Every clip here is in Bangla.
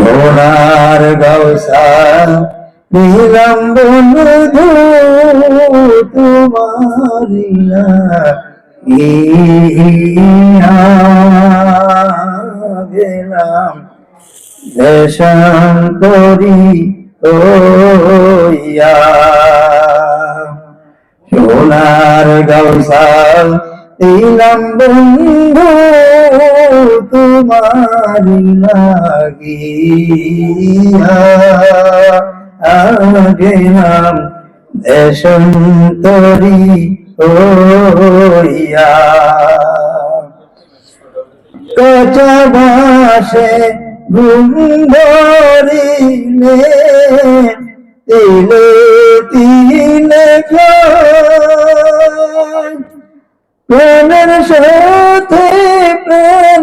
সোনার গৌসা নিলাম বন্ধু তোমারি লাগিয়া গেলাম। দেশান্তরি সোনার গৌসাল দিলাম বন্ধু লাগিয়া গেলাম দেশান্তরি হইয়া কাঁচা তিলে তিলে। প্রেমের সাথে প্রেম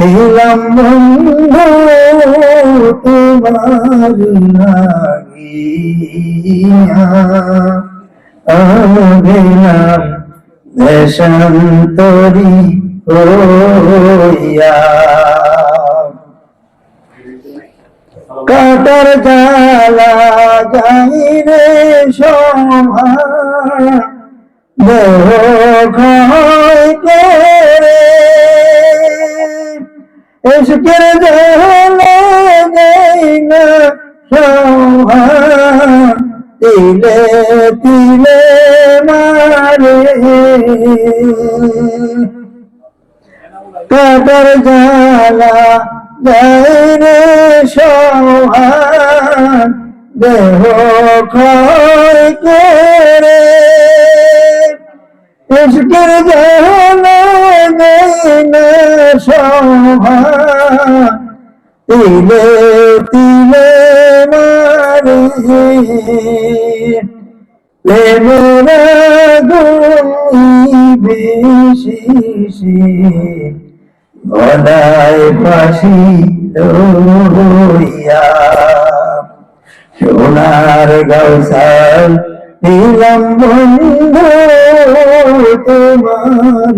দিলাম তোমার লাগিয়া গেলাম দেশান্তরি হইয়া কাটার জালা সমা তিলে তিলে মারে কাটার জালা যায় রে সোহান, দেহ ক্ষয় করে। ইশকের জালা যায় সোহান তিলে তিলে মারে। প্রেমের গুণী বেশি গলায় ফাঁসি লইয়া সোনার গৌসাল তোমার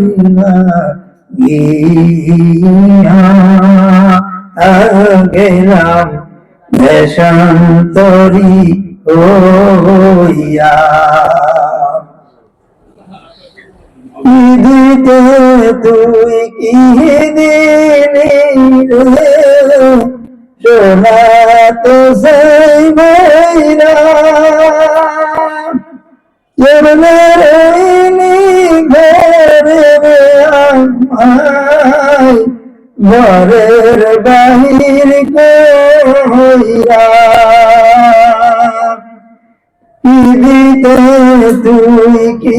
লাগিয়া গেলাম দেশান্তরি হইয়া। দিতে তুই কি দিলি রে সোনা তো সেই ময়রা ঘরের বাহির কইরা দিতে তুই কি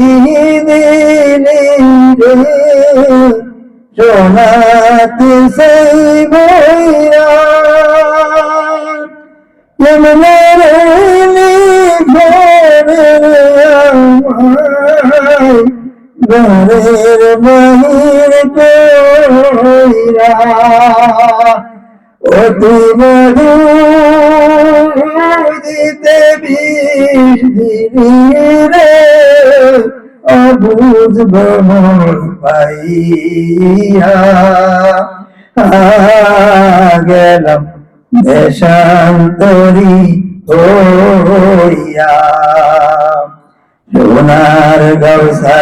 দিলি রে? সোনাতে সেই বইরা। কেমনে রেলি ঘরের বাহির কইরা তুই মধু দিতে বিষ রে অবুঝ ভ্রমণ পাইয়া। গেলাম দেশান্তরি হইয়া। সোনার গৌসা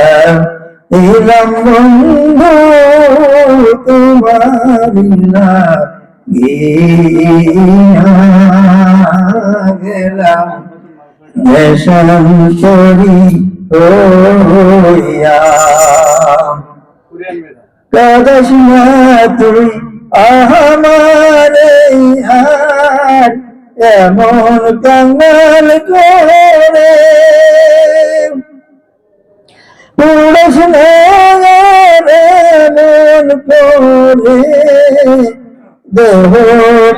দিলাম বন্ধু তোমার লাগিয়া গেলাম দেশান্তরি হইয়া কাদাস না তুই হার এমন কাঙ্গাল করে করে দেহ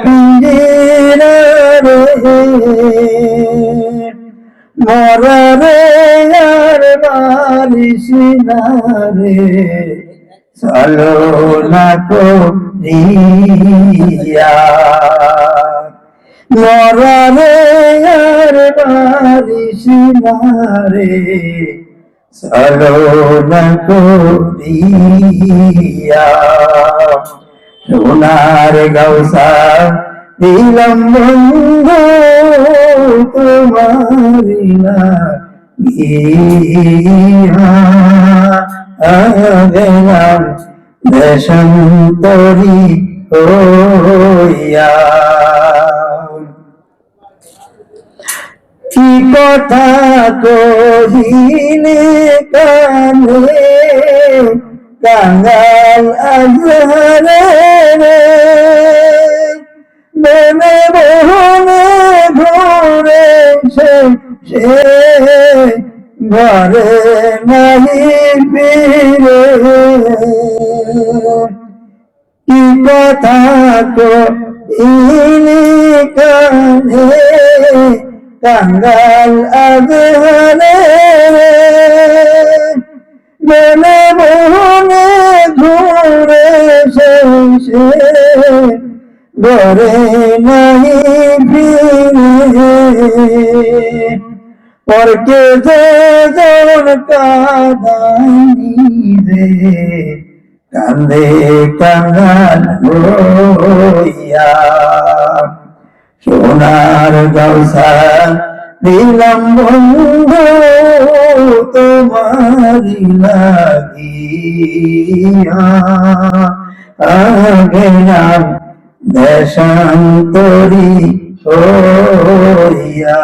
পিঞ্জিরা রে। মরা রে আর বারিশ না রে। চলো না করিয়া মরা রে আর বারিশ না না করিয়া সোনার গৌসা দিলাম বন্ধু তোমারি গেলাম দেশান্তরি হইয়া। কি কথা কহিলে কানে? কাঙ্গাল আজহারে মনে মোহনে ঘুরে সে ঘরে নাহি ফিরে। কি কথা কহিলে কানে? কাঙ্গাল আজহারে মনে মোহনে ঘুরে শেষে ঘরে নাহি ফিরে। পরকে যে জন কাদানি রে কান্দে কাঙ্গাল হইয়া সোনার গৌসা দিলাম বন্ধু তোমারি লাগিয়া। গেলাম দেশান্তরী হইয়া।